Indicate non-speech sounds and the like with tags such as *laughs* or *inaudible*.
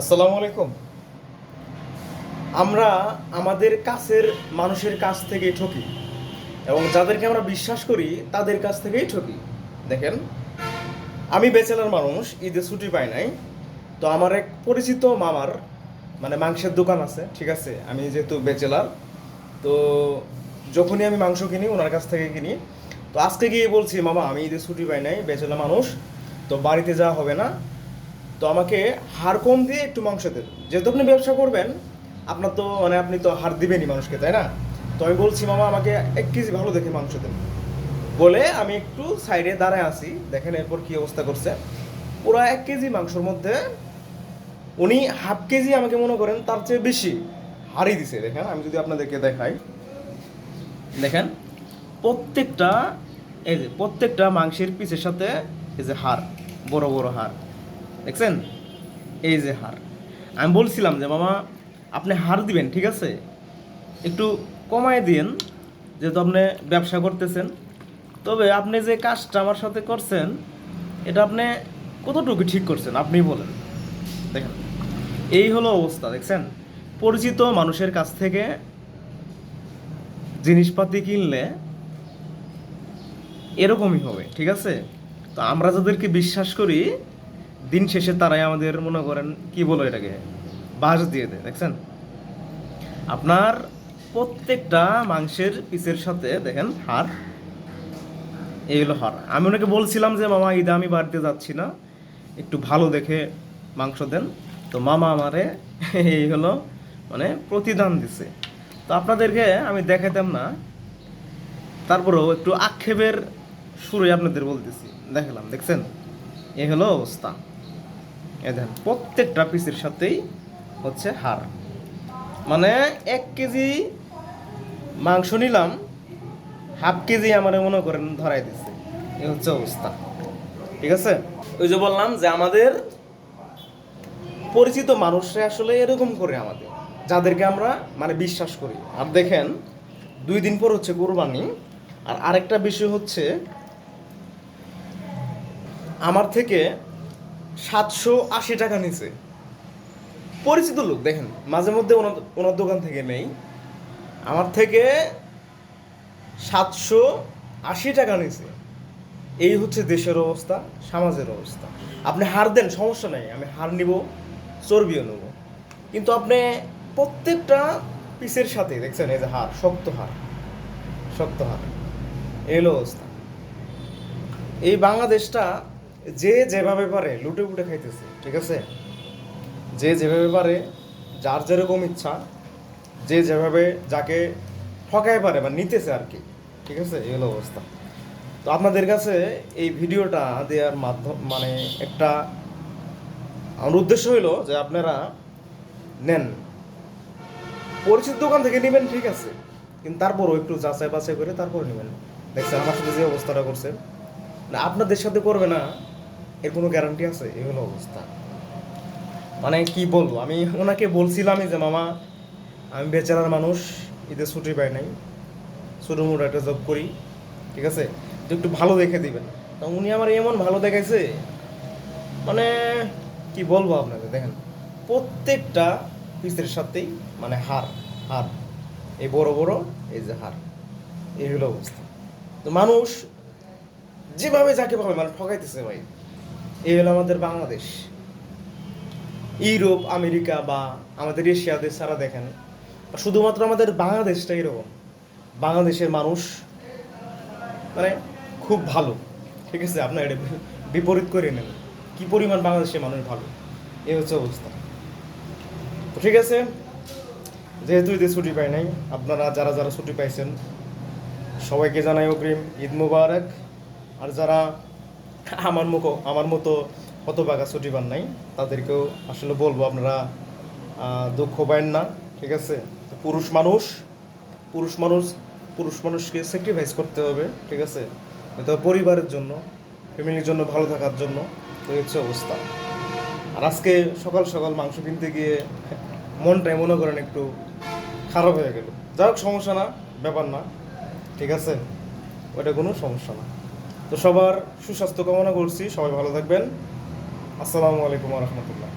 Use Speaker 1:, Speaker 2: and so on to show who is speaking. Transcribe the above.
Speaker 1: আসসালামু আলাইকুম। আমরা আমাদের কাছের মানুষের কাছ থেকে ঠকি এবং যাদেরকে আমরা বিশ্বাস করি, তাদের কাছ থেকেই ঠকি। দেখেন, আমি বেচেলার মানুষ, ঈদে ছুটি পাই নাই, তো আমার এক পরিচিত মামার মানে মাংসের দোকান আছে, ঠিক আছে? আমি যেহেতু বেচেলার, তো যখনই আমি মাংস কিনি, ওনার কাছ থেকে কিনি। তো আজকে গিয়ে বলছি, মামা, আমি ঈদে ছুটি পাই নাই, বেচেলা মানুষ, তো বাড়িতে যাওয়া হবে না। তো আমাকে হাড় কম দিয়ে একটু মাংস দেন। যেহেতু আপনি ব্যবসা করবেন, আপনার তো মানে আপনি তো হাড় দিবেনই মানুষকে, তাই না? তো আমি বলছি, মামা, আমাকে এক কেজি ভালো দেখে মাংস দেন। বলে আমি একটু সাইডে দাঁড়ায় আসি দেখেন এরপর কি অবস্থা করছে। পুরো এক কেজি মাংসর মধ্যে, উনি হাফ কেজি আমাকে মনে করেন তার চেয়ে বেশি হারিয়ে দিছে। দেখেন, আমি যদি আপনাদেরকে দেখাই। দেখেন, প্রত্যেকটা, এই যে প্রত্যেকটা মাংসের পিসের সাথে এই যে হাড়, বড় বড় হাড়। দেখছেন? এই যে হার। আমি বলছিলাম যে, মামা, আপনি হার দিবেন, ঠিক আছে? একটু কমায় দিন যেহেতু আপনি ব্যবসা করতেছেন। তবে আপনি যে কাজটা আমার সাথে করছেন, এটা আপনি কতটুকু ঠিক করছেন? আপনি বলেন। দেখেন, এই হলো অবস্থা, দেখছেন? পরিচিত মানুষের কাছ থেকে জিনিসপাতি কিনলে এরকমই হবে, ঠিক আছে? তো আমরা যাদেরকে বিশ্বাস করি দিন শেষে তারাই আমাদের মনে করেন কি বলো এটাকে? বাস দিয়ে দেয়, দেখছেন? আপনার প্রত্যেকটা মাংসের পিসের সাথে দেখেন হার এই হার আমি ওনাকে বলছিলাম যে, মামা, ঈদে আমি বাড়িতে যাচ্ছি না, একটু ভালো দেখে মাংস দেন। তো মামা আমারে *laughs* এই হলো মানে প্রতিদান দিছে। তো আপনাদেরকে আমি দেখাতাম না, তারপরেও একটু আক্ষেপের সুরে আপনাদের বলতেছি, দেখালাম, দেখছেন? এ হলো অবস্থা। দেখেন, প্রত্যেকটা পিসের সাথেই হচ্ছে হার মানে এক কেজি মাংস নিলাম, হাফ কেজি আমার মনে করেন ধরাই দিচ্ছে এ হচ্ছে অবস্থা। ঠিক আছে? ওই যে বললাম যে আমাদের পরিচিত মানুষরা আসলে এরকম করে আমাদের, যাদেরকে আমরা মানে বিশ্বাস করি। আর দেখেন, দুই দিন পর হচ্ছে কোরবানি, আর আরেকটা বিষয় হচ্ছে, আমার থেকে সাতশো আশি টাকা নিচে পরিচিত লোক, দেখেন, মাঝে মধ্যে ওনার দোকান থেকে নেই। আমার থেকে সাতশো আশি টাকা নিচে এই হচ্ছে দেশের অবস্থা, সমাজের অবস্থা। আপনি হার দেন, সমস্যা নেই, আমি হার নিব, চর্বিও নেব। কিন্তু আপনি প্রত্যেকটা পিসের সাথে, দেখছেন, এই যে হার, শক্ত হার শক্ত হার। এই হলো অবস্থা। এই বাংলাদেশটা যে যেভাবে পারে লুটে পুটে খাইতেছে, ঠিক আছে? যে যেভাবে পারে, যার যেরকম ইচ্ছা, যে যেভাবে যাকে ঠকাই পারে বা নিতেছে আর কি ঠিক আছে? এই হলো অবস্থা। তো আপনাদের কাছে এই ভিডিওটা দেওয়ার মাধ্যম মানে একটা, আমার উদ্দেশ্য হইল যে আপনারা নেন। পরিচিত দোকান থেকে নেবেন, ঠিক আছে? কিন্তু তারপরও একটু যাচাই বাছাই করে তারপর নেবেন। দেখছেন, আমার সাথে যে অবস্থাটা করছেন, না, আপনাদের সাথে করবে না। এর কোনো গ্যারান্টি আছে? এই হলো অবস্থা। মানে কি বলব? আমি ওনাকে বলছিলামই যে, মামা, আমি বেচারার মানুষ ঈদে ছুটি পাই নাই। ছোটো মোটো একটা জব করি, ঠিক আছে? তো একটু ভালো দেখে দিবেন। তা উনি আমার এমন ভালো দেখাইছে মানে কি বলব আপনাকে, দেখেন, প্রত্যেকটা পিসের সাথেই মানে হার হার। এই বড় বড়, এই যে হার। এই হলো অবস্থা। তো মানুষ যেভাবে যাকে ভাবে মানে ঠকাইতেছে ভাই। এই হলো আমাদের বাংলাদেশ। ইউরোপ, আমেরিকা বা আমাদের এশিয়া দেশ ছাড়া দেখেন, শুধুমাত্র আমাদের বাংলাদেশটা এরকম। বাংলাদেশের মানুষ মানে খুব ভালো। ঠিক আছে, আপনার এটা বিপরীত করে নেন। কি পরিমাণ বাংলাদেশের মানুষ ভালো? এই হচ্ছে অবস্থা। তো ঠিক আছে, যেহেতু ঈদে ছুটি পাই নাই, আপনারা যারা যারা ছুটি পাইছেন, সবাইকে জানাই অগ্রিম ঈদ মুবারক। আর যারা আমার মুখো আমার মতো হতবাগা ছুটি পান নাই। তাদেরকেও আসলে বলব, আপনারা দুঃখ পাবেন না, ঠিক আছে? পুরুষ মানুষ পুরুষ মানুষ, পুরুষ মানুষকে স্যাক্রিফাইস করতে হবে, ঠিক আছে? পরিবারের জন্য, ফ্যামিলির জন্য, ভালো থাকার জন্য, তো হচ্ছে অবস্থা। আর আজকে সকাল সকাল মাংস কিনতে গিয়ে মনটাই মনে করেন একটু খারাপ হয়ে গেল। যাই হোক, সমস্যা না, ব্যাপার না, ঠিক আছে? ওটা কোনো সমস্যা না। তো সবার সুস্বাস্থ্য কামনা করছি সবাই ভালো থাকবেন। আসসালামু আলাইকুম রহমতুল্লাহ।